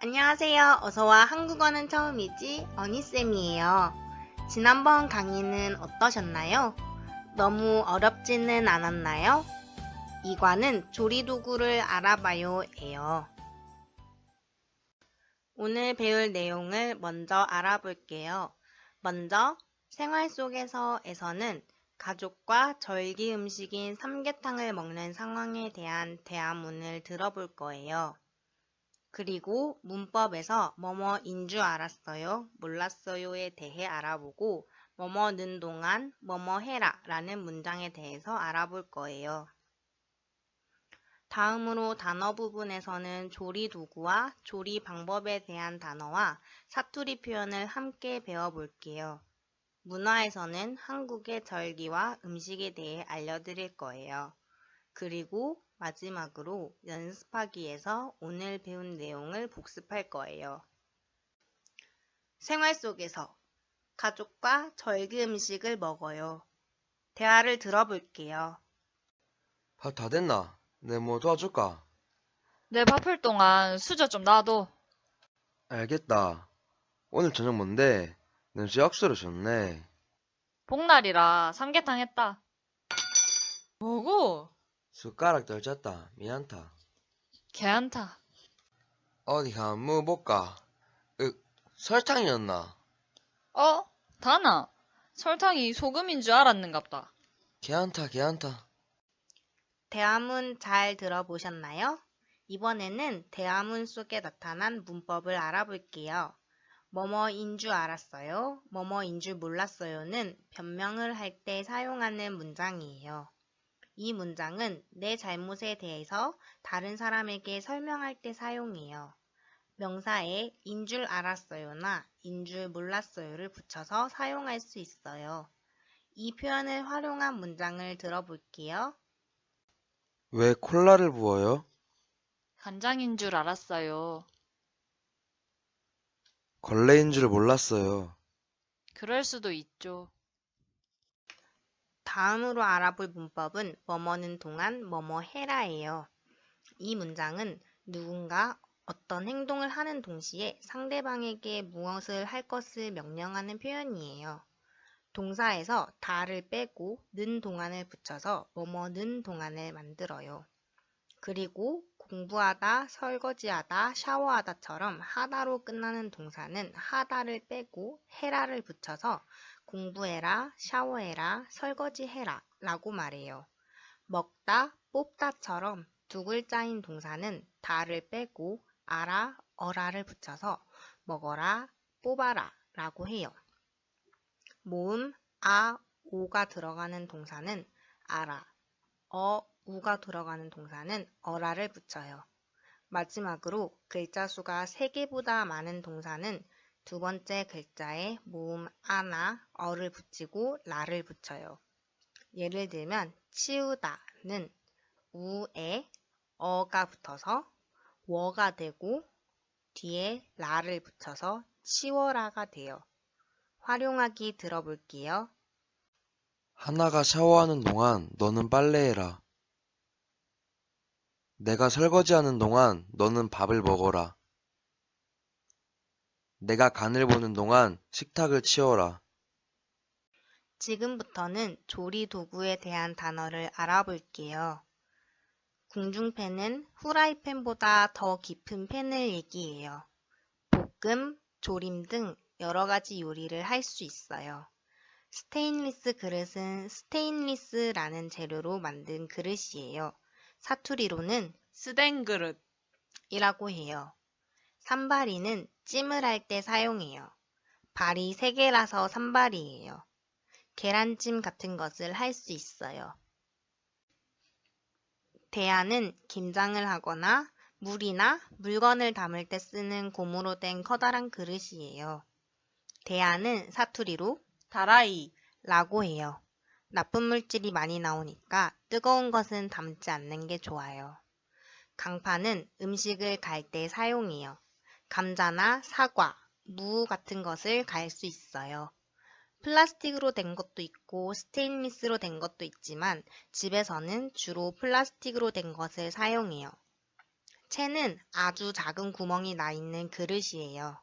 안녕하세요. 어서와 한국어는 처음이지 어니쌤이에요. 지난번 강의는 어떠셨나요? 너무 어렵지는 않았나요? 이과는 조리도구를 알아봐요예요. 오늘 배울 내용을 먼저 알아볼게요. 먼저 생활 속에서에서는 가족과 절기 음식인 삼계탕을 먹는 상황에 대한 대화문을 들어볼 거예요. 그리고 문법에서 뭐뭐인 줄 알았어요, 몰랐어요에 대해 알아보고 뭐뭐는 동안 뭐뭐 해라 라는 문장에 대해서 알아볼 거예요. 다음으로 단어 부분에서는 조리 도구와 조리 방법에 대한 단어와 사투리 표현을 함께 배워볼게요. 문화에서는 한국의 절기와 음식에 대해 알려드릴 거예요. 그리고 마지막으로 연습하기에서 오늘 배운 내용을 복습할 거예요. 생활 속에서 가족과 절기 음식을 먹어요. 대화를 들어볼게요. 밥 다 됐나? 내 뭐 도와줄까? 내 바쁠 동안 수저 좀 놔둬. 알겠다. 오늘 저녁 뭔데? 냄새 억수로 좋네. 복날이라 삼계탕 했다. 뭐고? 숟가락 떨쳤다. 미안타. 개안타. 어디 한번 먹어볼까? 으, 설탕이었나? 어? 다나. 설탕이 소금인 줄 알았는갑다. 개안타, 개안타. 대화문 잘 들어보셨나요? 이번에는 대화문 속에 나타난 문법을 알아볼게요. 뭐뭐인 줄 알았어요? 뭐뭐인 줄 몰랐어요는 변명을 할 때 사용하는 문장이에요. 이 문장은 내 잘못에 대해서 다른 사람에게 설명할 때 사용해요. 명사에 인 줄 알았어요나 인 줄 몰랐어요를 붙여서 사용할 수 있어요. 이 표현을 활용한 문장을 들어볼게요. 왜 콜라를 부어요? 간장인 줄 알았어요. 걸레인 줄 몰랐어요. 그럴 수도 있죠. 다음으로 알아볼 문법은 뭐뭐는 동안 뭐뭐 해라예요. 이 문장은 누군가 어떤 행동을 하는 동시에 상대방에게 무엇을 할 것을 명령하는 표현이에요. 동사에서 다를 빼고 는 동안을 붙여서 뭐뭐는 동안을 만들어요. 그리고 공부하다, 설거지하다, 샤워하다처럼 하다로 끝나는 동사는 하다를 빼고 해라를 붙여서 공부해라, 샤워해라, 설거지해라 라고 말해요. 먹다, 뽑다처럼 두 글자인 동사는 다를 빼고 알아, 어라를 붙여서 먹어라, 뽑아라 라고 해요. 모음, 아, 오가 들어가는 동사는 알아, 어, 우가 들어가는 동사는 어라를 붙여요. 마지막으로 글자 수가 3개보다 많은 동사는 두 번째 글자에 모음 아나 어를 붙이고 라를 붙여요. 예를 들면 치우다는 우에 어가 붙어서 워가 되고 뒤에 라를 붙여서 치워라가 돼요. 활용하기 들어볼게요. 하나가 샤워하는 동안 너는 빨래해라. 내가 설거지하는 동안 너는 밥을 먹어라. 내가 간을 보는 동안 식탁을 치워라. 지금부터는 조리 도구에 대한 단어를 알아볼게요. 궁중팬은 후라이팬보다 더 깊은 팬을 얘기해요. 볶음, 조림 등 여러 가지 요리를 할 수 있어요. 스테인리스 그릇은 스테인리스라는 재료로 만든 그릇이에요. 사투리로는 스댕 그릇. 이라고 해요. 산발이는 찜을 할 때 사용해요. 발이 세 개라서 산발이에요. 계란찜 같은 것을 할 수 있어요. 대야는 김장을 하거나 물이나 물건을 담을 때 쓰는 고무로 된 커다란 그릇이에요. 대야는 사투리로 다라이. 라고 해요. 나쁜 물질이 많이 나오니까 뜨거운 것은 담지 않는 게 좋아요. 강판은 음식을 갈 때 사용해요. 감자나 사과, 무 같은 것을 갈 수 있어요. 플라스틱으로 된 것도 있고 스테인리스로 된 것도 있지만 집에서는 주로 플라스틱으로 된 것을 사용해요. 채는 아주 작은 구멍이 나 있는 그릇이에요.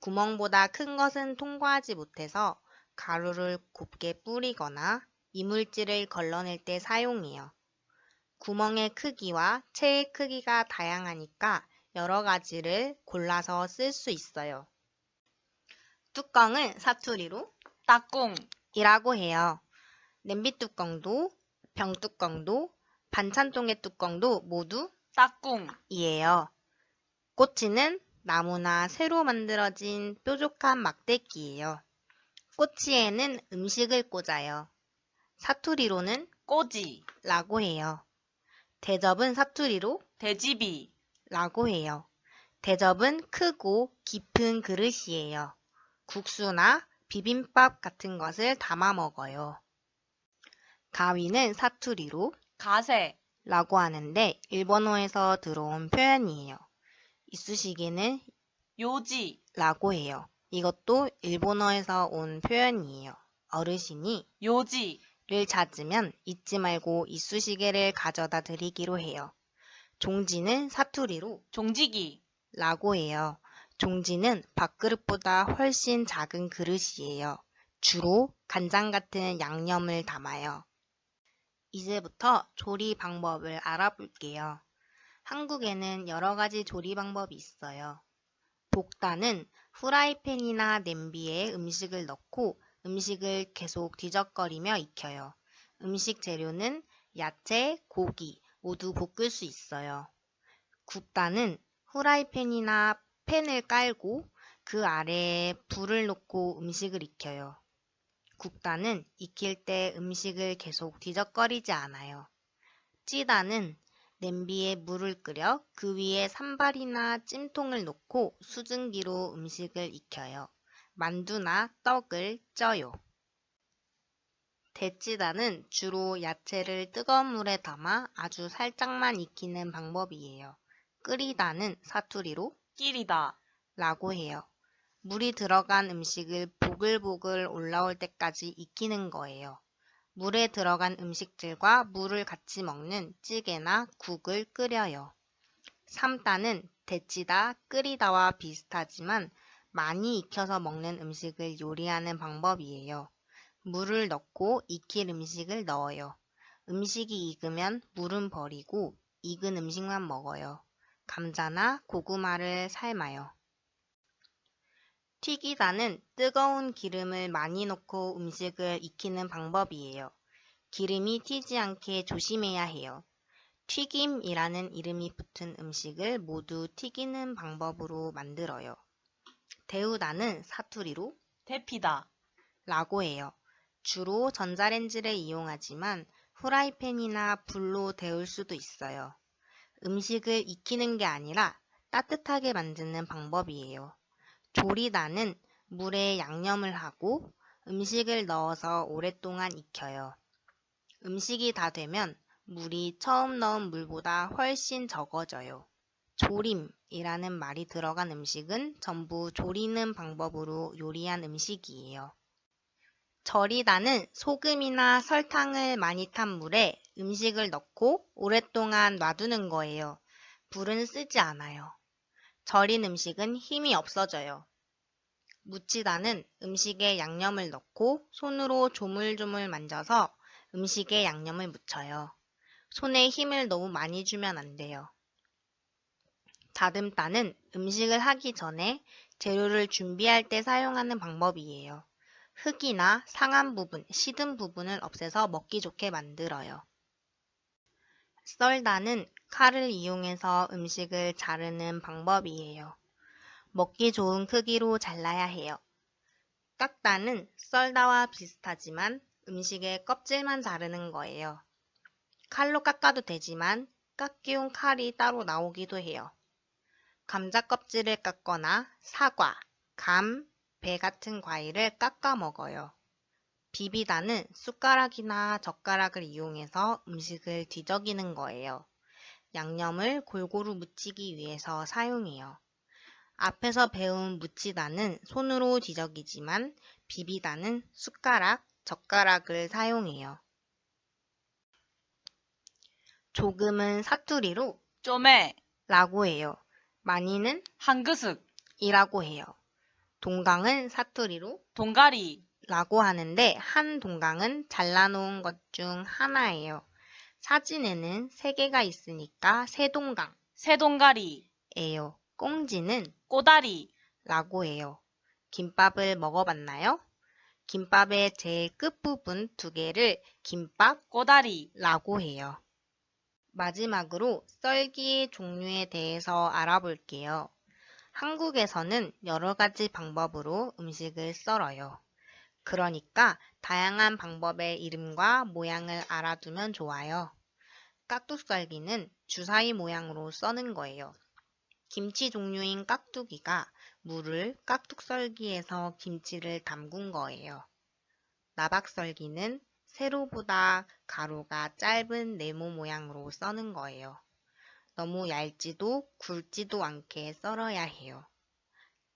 구멍보다 큰 것은 통과하지 못해서 가루를 곱게 뿌리거나 이물질을 걸러낼 때 사용해요. 구멍의 크기와 채의 크기가 다양하니까 여러 가지를 골라서 쓸 수 있어요. 뚜껑은 사투리로 따꿍, 이라고 해요. 냄비 뚜껑도, 병 뚜껑도, 반찬통의 뚜껑도 모두 따꿍, 이에요. 꼬치는 나무나 새로 만들어진 뾰족한 막대기예요. 꼬치에는 음식을 꽂아요. 사투리로는 꼬지, 라고 해요. 대접은 사투리로 돼지비, 라고 해요. 대접은 크고 깊은 그릇이에요. 국수나 비빔밥 같은 것을 담아 먹어요. 가위는 사투리로 가세, 라고 하는데 일본어에서 들어온 표현이에요. 이쑤시개는 요지, 라고 해요. 이것도 일본어에서 온 표현이에요. 어르신이 요지, 를 찾으면 잊지 말고 이쑤시개를 가져다 드리기로 해요. 종지는 사투리로 종지기, 라고 해요. 종지는 밥그릇보다 훨씬 작은 그릇이에요. 주로 간장 같은 양념을 담아요. 이제부터 조리 방법을 알아볼게요. 한국에는 여러 가지 조리 방법이 있어요. 볶다는 후라이팬이나 냄비에 음식을 넣고 음식을 계속 뒤적거리며 익혀요. 음식 재료는 야채, 고기 모두 볶을 수 있어요. 굽다는 후라이팬이나 팬을 깔고 그 아래에 불을 놓고 음식을 익혀요. 굽다는 익힐 때 음식을 계속 뒤적거리지 않아요. 찌다는 냄비에 물을 끓여 그 위에 산발이나 찜통을 놓고 수증기로 음식을 익혀요. 만두나 떡을 쪄요. 데찌다는 주로 야채를 뜨거운 물에 담아 아주 살짝만 익히는 방법이에요. 끓이다는 사투리로 끼리다, 라고 해요. 물이 들어간 음식을 보글보글 올라올 때까지 익히는 거예요. 물에 들어간 음식들과 물을 같이 먹는 찌개나 국을 끓여요. 삶다는 데치다, 끓이다와 비슷하지만 많이 익혀서 먹는 음식을 요리하는 방법이에요. 물을 넣고 익힐 음식을 넣어요. 음식이 익으면 물은 버리고 익은 음식만 먹어요. 감자나 고구마를 삶아요. 튀기다는 뜨거운 기름을 많이 넣고 음식을 익히는 방법이에요. 기름이 튀지 않게 조심해야 해요. 튀김이라는 이름이 붙은 음식을 모두 튀기는 방법으로 만들어요. 데우다는 사투리로 데피다, 라고 해요. 주로 전자레인지를 이용하지만 후라이팬이나 불로 데울 수도 있어요. 음식을 익히는 게 아니라 따뜻하게 만드는 방법이에요. 조리다는 물에 양념을 하고 음식을 넣어서 오랫동안 익혀요. 음식이 다 되면 물이 처음 넣은 물보다 훨씬 적어져요. 조림이라는 말이 들어간 음식은 전부 조리는 방법으로 요리한 음식이에요. 절이다는 소금이나 설탕을 많이 탄 물에 음식을 넣고 오랫동안 놔두는 거예요. 불은 쓰지 않아요. 절인 음식은 힘이 없어져요. 무치다는 음식에 양념을 넣고 손으로 조물조물 만져서 음식에 양념을 묻혀요. 손에 힘을 너무 많이 주면 안 돼요. 다듬다는 음식을 하기 전에 재료를 준비할 때 사용하는 방법이에요. 흙이나 상한 부분, 시든 부분을 없애서 먹기 좋게 만들어요. 썰다는 칼을 이용해서 음식을 자르는 방법이에요. 먹기 좋은 크기로 잘라야 해요. 깎다는 썰다와 비슷하지만 음식의 껍질만 자르는 거예요. 칼로 깎아도 되지만 깎기용 칼이 따로 나오기도 해요. 감자 껍질을 깎거나 사과, 감, 배 같은 과일을 깎아 먹어요. 비비다는 숟가락이나 젓가락을 이용해서 음식을 뒤적이는 거예요. 양념을 골고루 묻히기 위해서 사용해요. 앞에서 배운 묻히다는 손으로 뒤적이지만 비비다는 숟가락, 젓가락을 사용해요. 조금은 사투리로 쪼매, 라고 해요. 많이는 한그슥, 이라고 해요. 동강은 사투리로 동가리, 라고 하는데 한 동강은 잘라놓은 것 중 하나예요. 사진에는 세 개가 있으니까 세 동강이에요. 새동가리, 꽁지는 꼬다리, 라고 해요. 김밥을 먹어봤나요? 김밥의 제일 끝부분 두 개를 김밥 꼬다리, 라고 해요. 마지막으로 썰기의 종류에 대해서 알아볼게요. 한국에서는 여러 가지 방법으로 음식을 썰어요. 그러니까 다양한 방법의 이름과 모양을 알아두면 좋아요. 깍둑 썰기는 주사위 모양으로 써는 거예요. 김치 종류인 깍두기가 물을 깍둑 썰기에서 김치를 담근 거예요. 나박 썰기는 세로보다 가로가 짧은 네모 모양으로 써는 거예요. 너무 얇지도 굵지도 않게 썰어야 해요.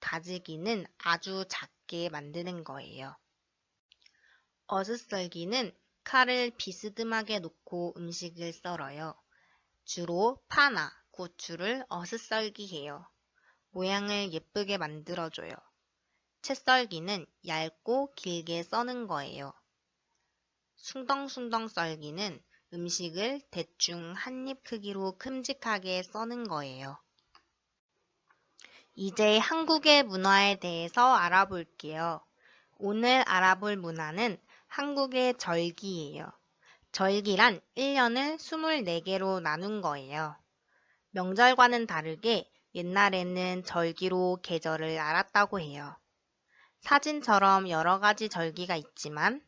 다지기는 아주 작게 만드는 거예요. 어슷썰기는 칼을 비스듬하게 놓고 음식을 썰어요. 주로 파나 고추를 어슷썰기 해요. 모양을 예쁘게 만들어줘요. 채썰기는 얇고 길게 써는 거예요. 숭덩숭덩 썰기는 음식을 대충 한 입 크기로 큼직하게 써는 거예요. 이제 한국의 문화에 대해서 알아볼게요. 오늘 알아볼 문화는 한국의 절기예요. 절기란 1년을 24개로 나눈 거예요. 명절과는 다르게 옛날에는 절기로 계절을 알았다고 해요. 사진처럼 여러 가지 절기가 있지만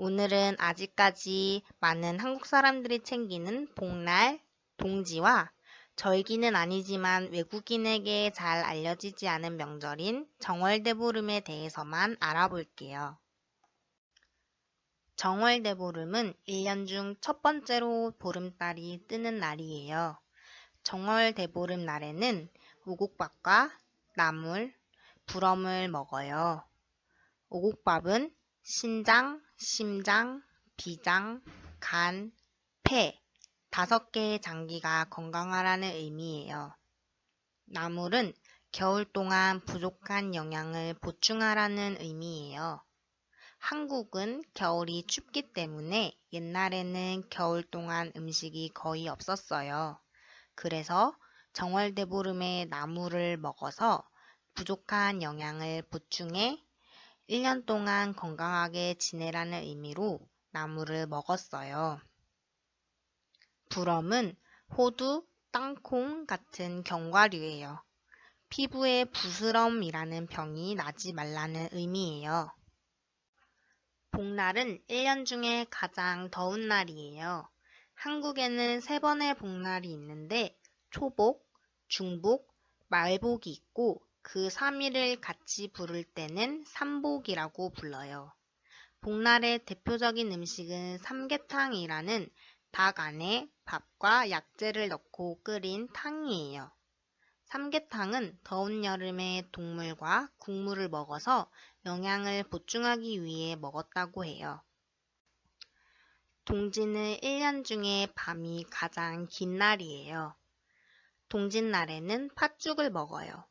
오늘은 아직까지 많은 한국 사람들이 챙기는 복날, 동지와 절기는 아니지만 외국인에게 잘 알려지지 않은 명절인 정월대보름에 대해서만 알아볼게요. 정월대보름은 1년 중 첫 번째로 보름달이 뜨는 날이에요. 정월대보름 날에는 오곡밥과 나물, 부럼을 먹어요. 오곡밥은 신장, 심장, 비장, 간, 폐 다섯 개의 장기가 건강하라는 의미예요. 나물은 겨울 동안 부족한 영양을 보충하라는 의미예요. 한국은 겨울이 춥기 때문에 옛날에는 겨울 동안 음식이 거의 없었어요. 그래서 정월대보름에 나물을 먹어서 부족한 영양을 보충해 1년 동안 건강하게 지내라는 의미로 나물을 먹었어요. 부럼은 호두, 땅콩 같은 견과류예요. 피부에 부스럼이라는 병이 나지 말라는 의미예요. 복날은 1년 중에 가장 더운 날이에요. 한국에는 세 번의 복날이 있는데 초복, 중복, 말복이 있고 그 3일을 같이 부를 때는 삼복이라고 불러요. 복날의 대표적인 음식은 삼계탕이라는 닭 안에 밥과 약재를 넣고 끓인 탕이에요. 삼계탕은 더운 여름에 동물과 국물을 먹어서 영양을 보충하기 위해 먹었다고 해요. 동지는 1년 중에 밤이 가장 긴 날이에요. 동짓날에는 팥죽을 먹어요.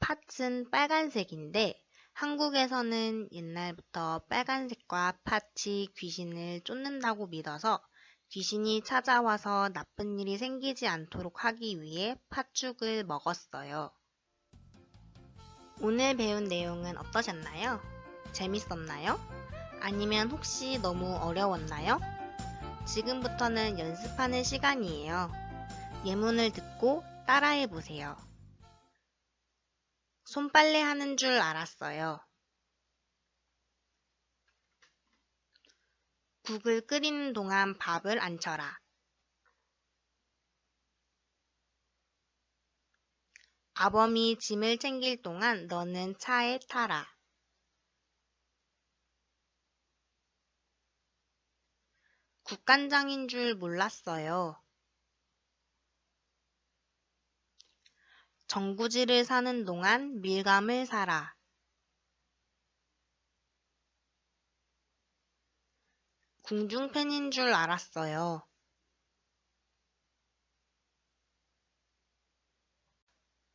팥은 빨간색인데 한국에서는 옛날부터 빨간색과 팥이 귀신을 쫓는다고 믿어서 귀신이 찾아와서 나쁜 일이 생기지 않도록 하기 위해 팥죽을 먹었어요. 오늘 배운 내용은 어떠셨나요? 재밌었나요? 아니면 혹시 너무 어려웠나요? 지금부터는 연습하는 시간이에요. 예문을 듣고 따라해 보세요. 손빨래 하는 줄 알았어요. 국을 끓이는 동안 밥을 안 쳐라. 아범이 짐을 챙길 동안 너는 차에 타라. 국간장인 줄 몰랐어요. 정구지를 사는 동안 밀감을 사라. 궁중팬인 줄 알았어요.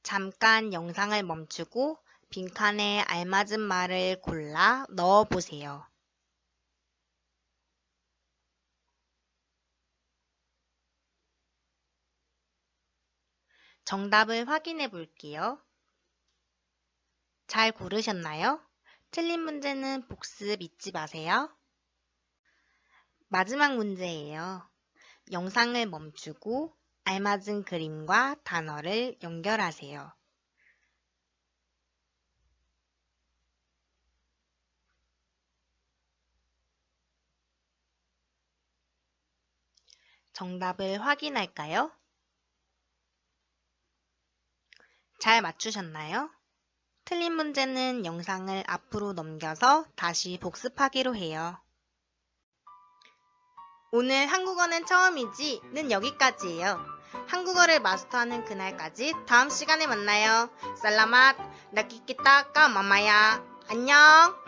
잠깐 영상을 멈추고 빈칸에 알맞은 말을 골라 넣어 보세요. 정답을 확인해 볼게요. 잘 고르셨나요? 틀린 문제는 복습 잊지 마세요. 마지막 문제예요. 영상을 멈추고 알맞은 그림과 단어를 연결하세요. 정답을 확인할까요? 잘 맞추셨나요? 틀린 문제는 영상을 앞으로 넘겨서 다시 복습하기로 해요. 오늘 한국어는 처음이지는 여기까지예요. 한국어를 마스터하는 그날까지 다음 시간에 만나요. 살라맛, 나키키타 까마마야. 안녕!